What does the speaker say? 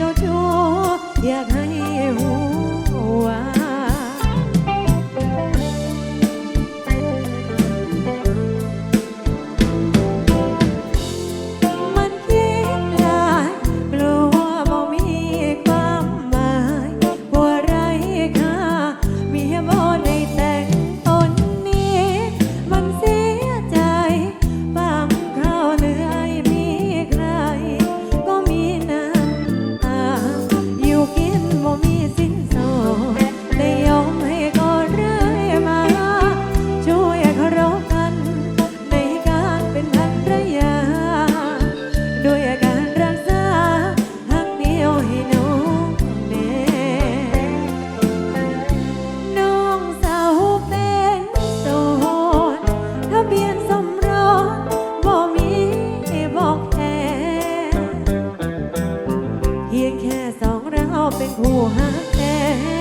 จ้าชู้อยากให้หัว เป็นผู้หาแท้